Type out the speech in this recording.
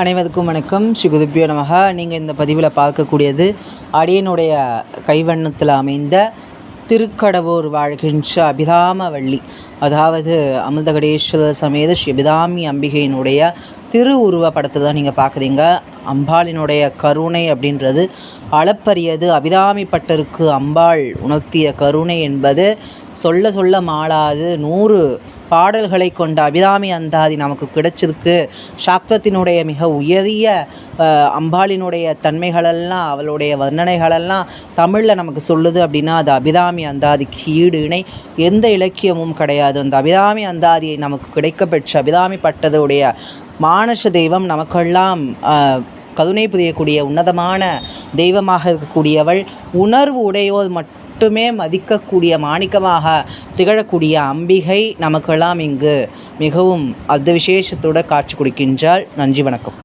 அனைவருக்கும் வணக்கம். ஸ்ரீ குருப்பியோ நமக நீங்கள் இந்த பதிவில் பார்க்கக்கூடியது அடியனுடைய கைவண்ணத்தில் அமைந்த திருக்கடவூர் வாழ்கின்ற அபிராமவள்ளி. அதாவது அமிர்தகடேஸ்வரர் சமேத ஸ்ரீ அபிராமி அம்பிகையினுடைய திரு உருவ படத்தை தான் நீங்கள் பார்க்குறீங்க. அம்பாளினுடைய கருணை அப்படின்றது அளப்பரியது. அபிராமி பட்டருக்கு அம்பாள் உணர்த்திய கருணை என்பது சொல்ல சொல்ல மாளாது. நூறு பாடல்களை கொண்ட அபிராமி அந்தாதி நமக்கு கிடைச்சிருக்கு. சாக்தத்தினுடைய மிக உயரிய அம்பாளினுடைய தன்மைகளெல்லாம் அவளுடைய வர்ணனைகளெல்லாம் தமிழில் நமக்கு சொல்லுது அப்படின்னா அது அபிராமி அந்தாதிக்கு ஈடு இணை. எந்த இலக்கியமும் கிடையாது. அந்த அபிராமி அந்தாதியை நமக்கு கிடைக்கப்பெற்ற அபிராமி பட்டதுடைய மானச தெய்வம் நமக்கெல்லாம் கருணை புரியக்கூடிய உன்னதமான தெய்வமாக இருக்கக்கூடியவள் உணர்வு உடையோர் மட்டுமே மதிக்கக்கூடிய மாணிக்கமாக திகழக்கூடிய அம்பிகை நமக்கெல்லாம் இங்கு மிகவும் அர்த்த விசேஷத்தோடு காட்சி கொடுக்கின்றாள். நன்றி வணக்கம்.